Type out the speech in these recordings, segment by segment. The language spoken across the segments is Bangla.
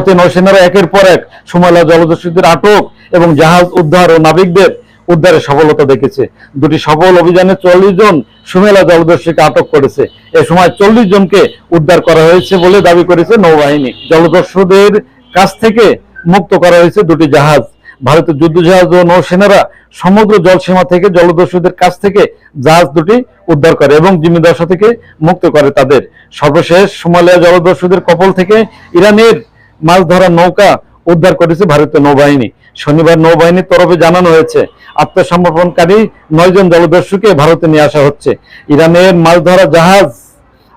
ভারতীয় নৌসেনারা একের পর এক সুমালা জলদস্যুদের আটক এবং জাহাজ উদ্ধার ও নাবিকদের উদ্ধারে সফলতা দেখেছে। দুটি সফল অভিযানে চল্লিশ জন সুমেলা জলদস্যুকে আটক করেছে। এ সময় চল্লিশ জনকে উদ্ধার করা হয়েছে বলে দাবি করেছে নৌবাহিনী। জলদস্যুদের কাছ থেকে মুক্ত করা হয়েছে দুটি জাহাজ। ভারতের যুদ্ধ জাহাজ ও নৌসেনারা সমুদ্র জলসীমা থেকে জলদস্যুদের কাছ থেকে জাহাজ দুটি উদ্ধার করে এবং জিম্মিদশা থেকে মুক্ত করে তাদের। সর্বশেষ সোমালিয়া জলদস্যুদের কপল থেকে ইরানের মাছ ধরা নৌকা উদ্ধার করেছে ভারতীয় নৌবাহিনী। শনিবার নৌবাহিনীর তরফে জানানো হয়েছে, আত্মসমর্পণকারী নয়জন জলদস্যুকে ভারতে নিয়ে আসা হচ্ছে। ইরানের মাছ ধরা জাহাজ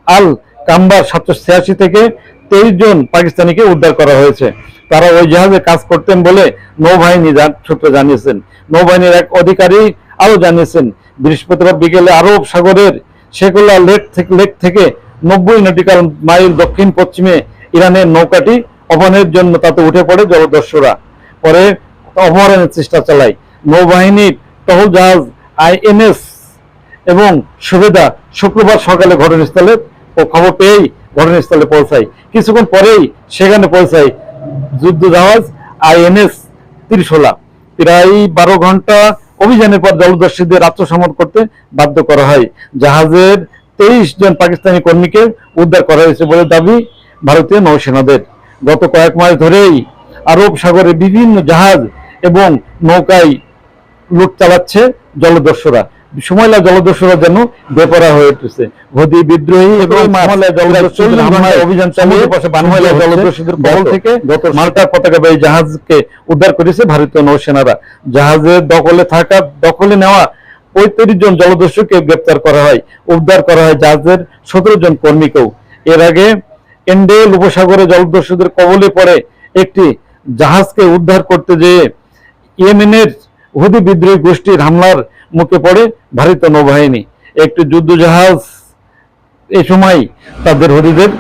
আল কাম্বার সাতশো ছিয়াশি থেকে তেইশ জন পাকিস্তানিকে উদ্ধার করা হয়েছে। তারা ওই জাহাজে কাজ করতেন বলে নৌবাহিনী সূত্র জানিয়েছেন। নৌবাহিনীর এক অধিকারী আরও জানিয়েছেন, বৃহস্পতিবার বিকেলে আরব সাগরের শেকুলা লেক থেকে লেক থেকে নব্বই নটিক্যাল মাইল দক্ষিণ পশ্চিমে ইরানের নৌকাটি অপহরণের জন্য তাতে উঠে পড়ে জলদস্যুরা। পরে অপহরণের চেষ্টা চালায়। নৌবাহিনীর টহল জাহাজ, আইএনএস এবং সুবেদা শুক্রবার সকালে ঘটনাস্থলে খবর পেয়েই ঘটনাস্থলে পৌঁছায়। কিছুক্ষণ পরেই সেখানে পৌঁছায় যুদ্ধ জাহাজ, আইএনএস ত্রিশোলা। প্রায় বারো ঘণ্টা অভিযানের পর জলদস্যুদের আত্মসমর্পণ করতে বাধ্য করা হয়। জাহাজের তেইশ জন পাকিস্তানি কর্মীকে উদ্ধার করা হয়েছে বলে দাবি ভারতীয় নৌসেনাদের। গত কয়েক মাস ধরেই আরব সাগরে বিভিন্ন জাহাজ এবং নৌকায় লুট চালাচ্ছে জলদস্যুরা। সময়লা জলদস্যুরা যেন বেপরা হয়ে উঠেছে। গদি বিদ্রোহী এবং অভিযান চালিয়ে জলদস্যুদের কবল থেকে মাল্টার পতাকাবাহী জাহাজকে উদ্ধার করেছে ভারতীয় নৌসেনারা। জাহাজের দখলে থাকা দখলে নেওয়া পঁয়ত্রিশ জন জলদস্যুকে গ্রেপ্তার করা হয় উদ্ধার করা হয় জাহাজের সতেরো জন কর্মীকেও। এর আগে এন্ডেল উপসাগরে জলদস্যুদের কবলে পড়ে একটি জাহাজকে উদ্ধার করতে যেয়ে ইয়েমেনের হুদি বিদ্রোহী গোষ্ঠীর হামলার মুখে পড়ে ভারতীয় নৌবাহিনী। একটি যুদ্ধ জাহাজ এই সময় তাদের হরিদের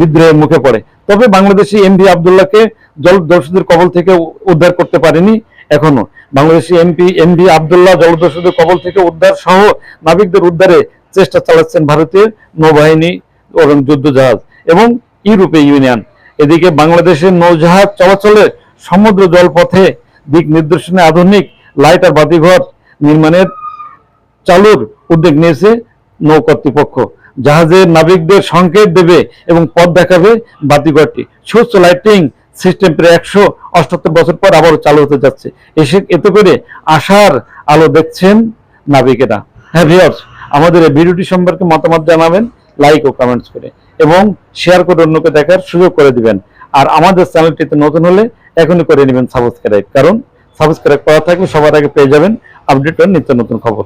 বিদ্রোহের মুখে পড়ে। তবে বাংলাদেশি এমপি আবদুল্লাহকে জল দর্শকদের কবল থেকে উদ্ধার করতে পারেনি এখনও। বাংলাদেশি এমপি এমপি আবদুল্লাহ জলদস্যুদের কবল থেকে উদ্ধার সহ নাবিকদের উদ্ধারে চেষ্টা চালাচ্ছেন ভারতীয় নৌবাহিনী এবং যুদ্ধ জাহাজ এবং ইউরোপীয় ইউনিয়ন। এদিকে বাংলাদেশের নৌজাহাজ চলাচলে সমুদ্র জলপথে দিক নির্দেশনে আধুনিক লাইটার বাতিঘর নির্মাণের চালুর উদ্যোগ নিয়েছে নৌ কর্তৃপক্ষ। জাহাজের নাবিকদের সংকেত দেবে এবং পথ দেখাবে বাতিঘরটি। সুস্থ লাইটিং সিস্টেম প্রায় একশো অষ্টাত্তর বছর পর আবারও চালু হতে যাচ্ছে। এসে এতে করে আশার আলো দেখছেন নাবিকেরা। হ্যাঁ ভিওর্স আমাদের এই ভিডিওটি সম্পর্কে মতামত জানাবেন। লাইক ও কমেন্টস করে এবং শেয়ার করে অন্যকে দেখার সুযোগ করে দিবেন। আর আমাদের চ্যানেলটিতে নতুন হলে এখনই করে নেবেন সাবস্ক্রাইব কারণ সাবস্ক্রাইব করা থাকলে সবার আগে পেয়ে যাবেন আপডেট নিত্য নতুন খবর।